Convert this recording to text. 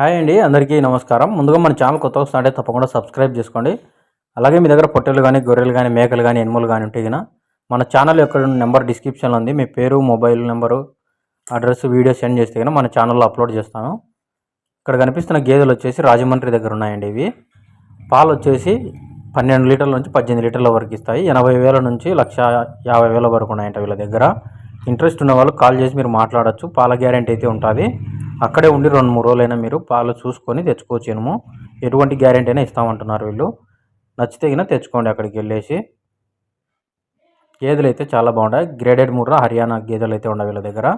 Hi అండి అందరికీ నమస్కారం. ముందుగా మన ఛానల్ కొత్త వస్తుంటే తప్పకుండా సబ్స్క్రైబ్ చేసుకోండి. అలాగే మీ దగ్గర పొట్టెలు కానీ గొర్రెలు కానీ మేకలు కానీ ఎనుములు కానీ ఉంటే గిన మన ఛానల్ యొక్క నెంబర్ డిస్క్రిప్షన్లో ఉంది. మీ పేరు mobile number address video send చేస్తే కనుక మన ఛానల్లో అప్లోడ్ చేస్తాను. ఇక్కడ కనిపిస్తున్న గేదెలు వచ్చేసి రాజమండ్రి దగ్గర ఉన్నాయండి ఇవి. పాలు వచ్చేసి పన్నెండు లీటర్ల నుంచి పద్దెనిమిది లీటర్ల వరకు ఇస్తాయి. ఎనభై వేల నుంచి లక్ష యాభై వేల వరకు ఉన్నాయంట వీళ్ళ దగ్గర. ఇంట్రెస్ట్ ఉన్న వాళ్ళు కాల్ చేసి మీరు మాట్లాడొచ్చు. పాల గ్యారెంటీ అయితే ఉంటుంది. అక్కడే ఉండి రెండు మూడు రోజులైనా మీరు పాలు చూసుకొని తెచ్చుకోవచ్చు ఎనుము ఎటువంటి గ్యారెంటీ అయినా ఇస్తామంటున్నారు వీళ్ళు. నచ్చితే గిన తెచ్చుకోండి అక్కడికి వెళ్ళేసి. గేదెలు అయితే చాలా బాగుంటాయి. గ్రేడెడ్ ముర్రా హర్యానా గేదెలు అయితే ఉండవు వీళ్ళ దగ్గర.